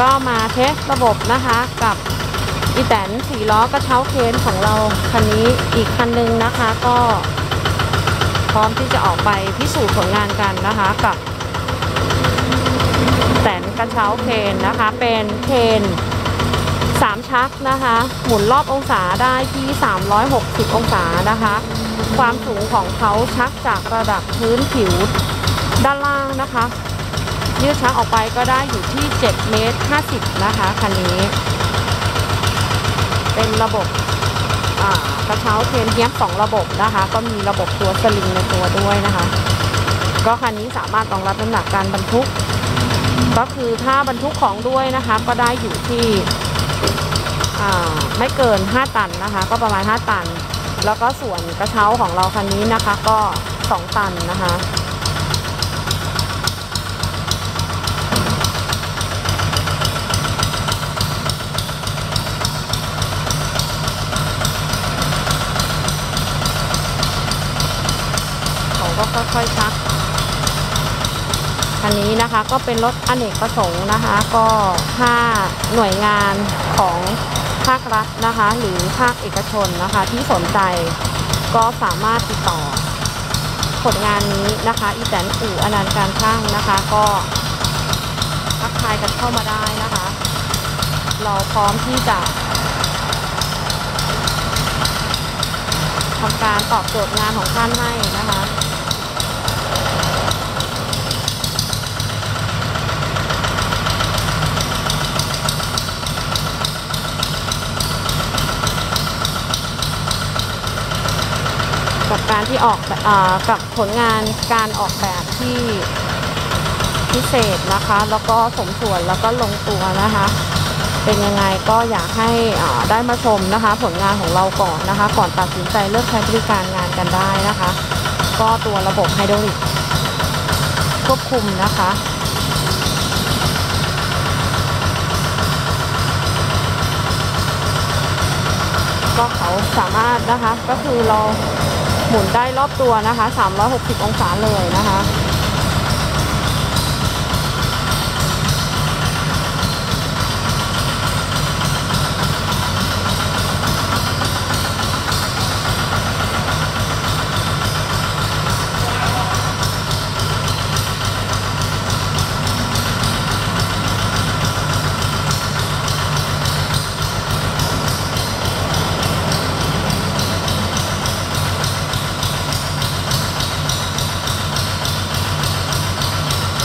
ก็มาเทสระบบนะคะกับอีแตนสีล้อกระเช้าเคนของเราคันนี้อีกคันหนึงนะคะก็พร้อมที่จะออกไปพิสูจน์ผลงานกันนะคะกับแตนกระเช้าเคนนะคะ เป็นเคนสามชักนะคะ หมุนรอบองศาได้ที่ 360 องศานะคะ ความสูงของเขาชักจากระดับพื้นผิวด้านล่างนะคะ ยืดชักออกไปก็ได้อยู่ที่7เมตร50 นะคะคันนี้ เป็นระบบกระเช้าเทนเทียมสองระบบนะคะ ก็มีระบบตัวสลิงในตัวด้วยนะคะ ก็คันนี้สามารถรองรับน้ำหนักการบรรทุก ก็คือถ้าบรรทุกของด้วยนะคะ ก็ได้อยู่ที่ไม่เกิน 5 ตันนะคะ ก็ประมาณ 5 ตัน แล้วก็ส่วนกระเช้าของเราคันนี้นะคะ ก็ 2 ตันนะคะ ก็ค่อยๆชักคันนี้นะคะก็เป็นรถอเนกประสงค์นะคะ ก็ถ้าหน่วยงานของภาครัฐนะคะ หรือภาคเอกชนนะคะ ที่สนใจก็สามารถติดต่อ ผลงานนี้นะคะ อีแตนอู่อนันต์การช่างนะคะ ก็ทักทายกันเข้ามาได้นะคะ เราพร้อมที่จะทำการตอบโจทย์งานของท่านให้นะคะ กับการที่ออกอกับผลงานการออกแบบที่พิเศษนะคะ แล้วก็สมส่วนแล้วก็ลงตัวนะคะ เป็นยังไงก็อยากให้ได้มาชมนะคะ ผลงานของเราก่อนนะคะ ก่อนตัดสินใจเลือกใช้บริการงานกันได้นะคะ ก็ตัวระบบไฮดรอลิกควบคุมนะคะก็เขาสามารถนะคะก็คือเรา หมุนได้รอบตัวนะคะ 360 องศาเลยนะคะ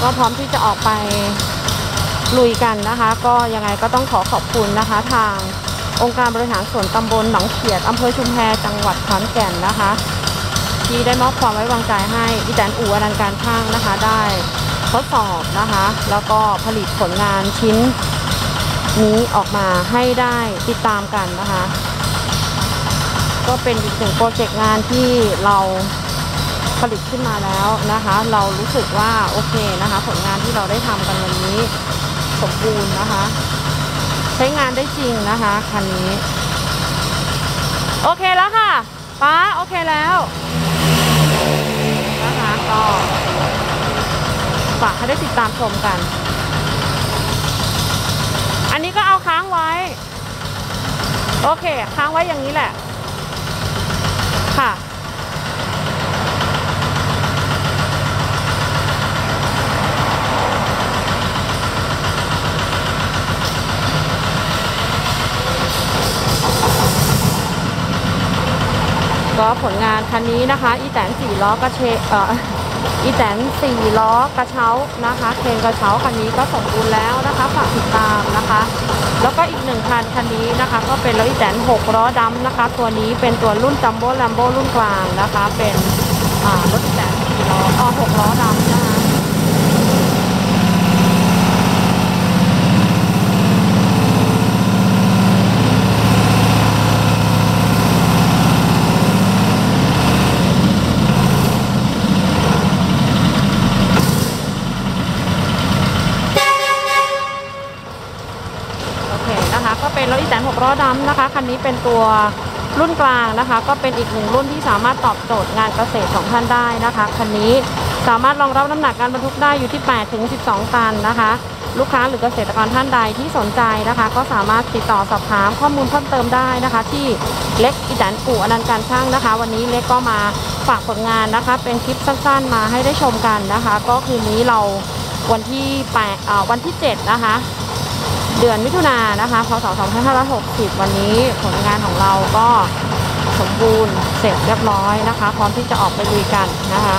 ก็พร้อมที่จะออกไปลุยกันนะคะ ก็ยังไงก็ต้องขอขอบคุณนะคะ ทางองค์การบริหารส่วนตำบลหนองเขียดอำเภอชุมแพจังหวัดขอนแก่นนะคะ ที่ได้มอบความไว้วางใจให้อีแตนอู่อนันการช่างนะคะ ได้ทดสอบนะคะ แล้วก็ผลิตผลงานชิ้นนี้ออกมาให้ได้ติดตามกันนะคะ ก็เป็นอีกหนึ่งโปรเจกต์งานที่เรา ผลิตขึ้นมาแล้วนะคะ เรารู้สึกว่าโอเคนะคะ ผลงานที่เราได้ทำกันวันนี้สมบูรณ์นะคะ ใช้งานได้จริงนะคะคันนี้ โอเคแล้วค่ะป้าโอเคแล้วนะคะก็ฝากให้ได้ติดตามชมกัน อันนี้ก็เอาค้างไว้ โอเค ค้างไว้อย่างนี้แหละค่ะ ก็ผลงานคันนี้นะคะ อีแตนสี่ล้อกระเชเอ่ออีแตนสี่ล้อกระเช้านะคะเคนกระเช้าคันนี้ก็สมบูรณ์แล้วนะคะฝากติดตามนะคะ แล้วก็อีกหนึ่งคันคันนี้นะคะ ก็เป็นรถอีแตนหกล้อดำนะคะ ตัวนี้เป็นตัวรุ่นจัมโบ้แลมโบ้รุ่นกลางนะคะ เป็นอ่ารถอีแตนสี่ล้ออ๋อหกล้อดำนะคะ โอเคนะคะ ก็ เป็นรถอีแตน6ล้อดำนะคะ คันนี้เป็นตัวรุ่นกลางนะคะ ก็เป็นอีกหนึ่งรุ่นที่สามารถตอบโจทย์งานเกษตรของท่านได้นะคะ คันนี้สามารถรองรับน้ำหนักการบรรทุกได้อยู่ที่ 8 ถึง 12 ตันนะคะ ลูกค้าหรือเกษตรกรท่านใดที่สนใจนะคะ ก็สามารถติดต่อสอบถามข้อมูลเพิ่มเติมได้นะคะ ที่เล็กอีแตนปู่อนันต์การช่างนะคะ วันนี้เล็กก็มาฝากผลงานนะคะ เป็นคลิปสั้นๆมาให้ได้ชมกันนะคะ ก็คืนนี้เราวันที่แปดเอ่อวันที่ 7 นะคะ เดือนมิถุนายนนะคะ พศ 2560 วันนี้ผลงานของเราก็สมบูรณ์เสร็จเรียบร้อยนะคะ พร้อมที่จะออกไปลุยกันนะคะ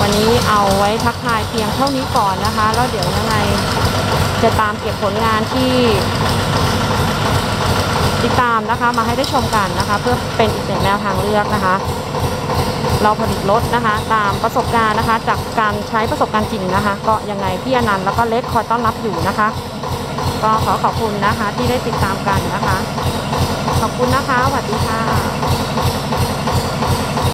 วันนี้เอาไว้ทักทายเพียงเท่านี้ก่อนนะคะ แล้วเดี๋ยวยังไงจะตามเก็บผลงานที่ติดตามนะคะมาให้ได้ชมกันนะคะ เพื่อเป็นอีกหนึ่งแนวทางเลือกนะคะ เราผลิตรถนะคะ ตามประสบการณ์นะคะ จากการใช้ประสบการณ์จริงนะคะ ก็ยังไงพี่อนันต์แล้วก็เล็กคอยต้อนรับอยู่นะคะ ก็ขอขอบคุณนะคะที่ได้ติดตามกันนะคะ ขอบคุณนะคะสวัสดีค่ะ